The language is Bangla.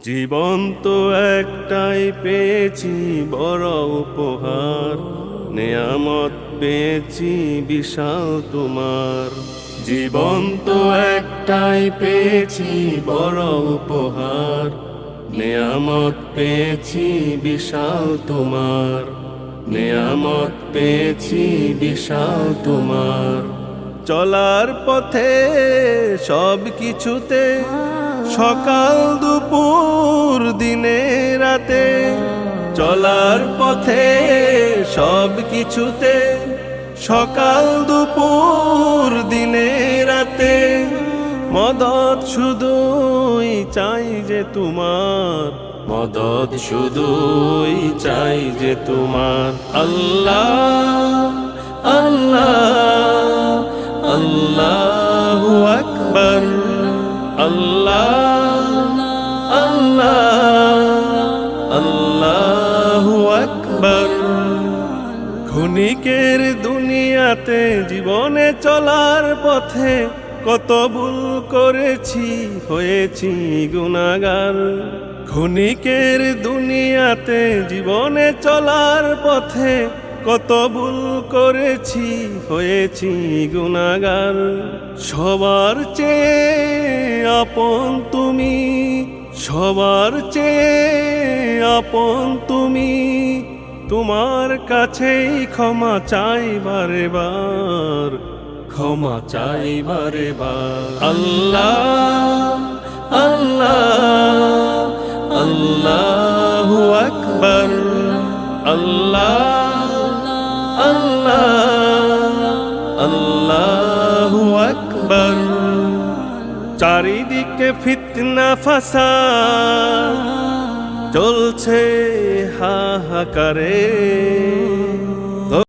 জীবন তো একটাই পেয়েছি, বড় উপহার। নেয়ামত পেয়েছি, বিশাল তোমার। জীবন তো একটাই পেয়েছি, বড় উপহার। নেয়ামত পেয়েছি, বিশাল তোমার। নেয়ামত পেয়েছি, বিশাল তোমার। চলার পথে সব কিছুতে সকাল দুপুর, দিনে, রাতে। চলার পথে সব কিছুতে সকাল দুপুর, দিনে, রাতে। মদত শুধুই চাই যে তোমার। মদত শুধুই চাই যে তোমার। আল্লাহ আল্লাহ আল্লাহ আকবার। আল্লাহ আল্লাহ, আল্লাহু দুনিয়াতে জীবনে চলার পথে কত ভুল করেছি, হয়েছি গুনাগার। ক্ষণিকের দুনিয়াতে জীবনে চলার পথে কত ভুল করেছি, হয়েছি গুনাগার। সবার চেয়ে আপন তুমি, সবার চেয়ে আপন তুমি। তোমার কাছেই ক্ষমা চাই বারে বার ক্ষমা চাই বারে বার আল্লাহ আল্লাহ, আল্লাহু আকবার। আল্লাহ আল্লাহ, আল্লাহু আকবার। চারিদিকে ফিতনা ফাসা চলছে হাহাকারে।